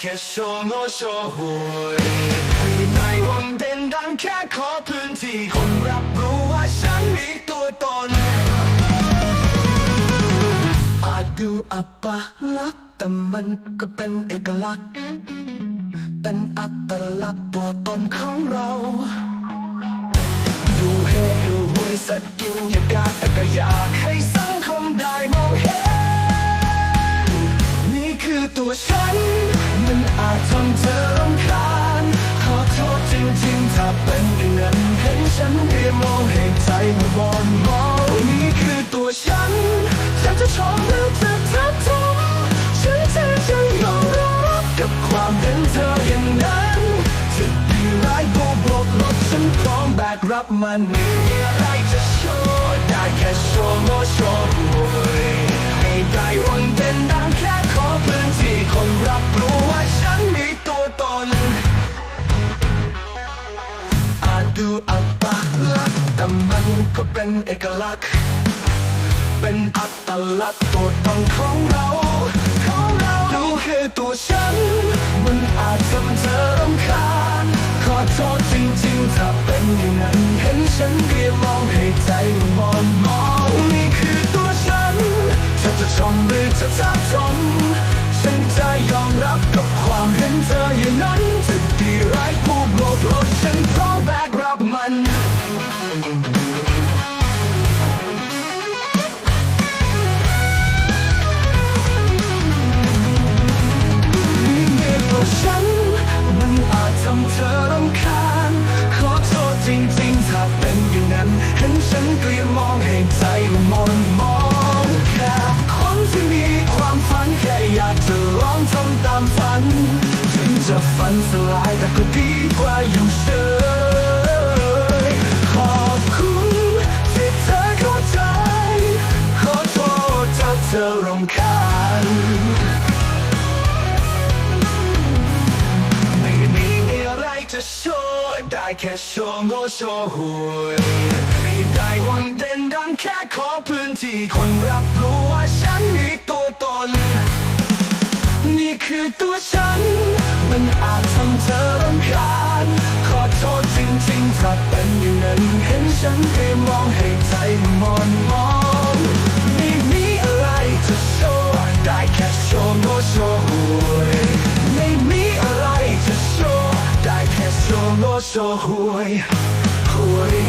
แค่โชว์โง่โชว์หวยในวันเด่นดังแค่ขอพื้นที่คนรับรู้ว่าฉันมีตัวตน อาจดูอัปลักษณ์แต่มันก็เป็นเอกลักษณ์ เป็นอัตลักษณ์ตัวตนของเราดูเฮดูหวยสักกินยากาแต่ก็อยากให้ มันอาจทำเธอรำคาญขอโทษจริงๆ ถ้าเป็นอย่างนั้นเห็นฉันเรียมองให้ใจมันวอนมองนี่คือตัวฉัน ฉันจะชอบหรือจะทับทมฉันจะจะยอมรับกับความเป็นเธออย่างนั้นจะดีร้ายบกบวกลบฉันพร้อมแบกรับมัน ดูอัปลักษณ์แต่มันก็เป็นเอกลักษณ์ เป็นอัตลักษณ์ตัวตนของเราของเราดูคือตัวฉัน มันอาจทำเธอรำคาญขอโทษจริงๆถ้าเป็นอย่างนั้น เห็นฉันเรียมองให้ใจมันมองมองนี่คือตัวฉันฉันจะชมหรือจะทับชมฉันจะยอมรับกับความเห็นเธออย่างนั้นำคาญ ขอโทษจริงๆ ถ้าเป็นอย่างนั้น เห็นฉันเกลียดมองให้ใจมันมนมองแค่คนที่มีความฝันแค่อยากจะลองทำตามฝัน ถึงจะฝันสลายแต่ก็ดีกว่าอยู่เฉยขอบคุณที่เธอเข้าใจ ขอโทษถ้าเธอรำคาญ แค่โชว์โง่โชว์หวยไม่ได้วันเด่นดังแค่ขอพื้นที่คนรับรู้ว่าฉันมีตัวตน นี่คือตัวฉัน มันอาจทำเธอรำคาญขอโทษจริงๆถ้าเป็นอย่างนั้นเห็นฉันได้มองให้ใจ ว์โง่โชว์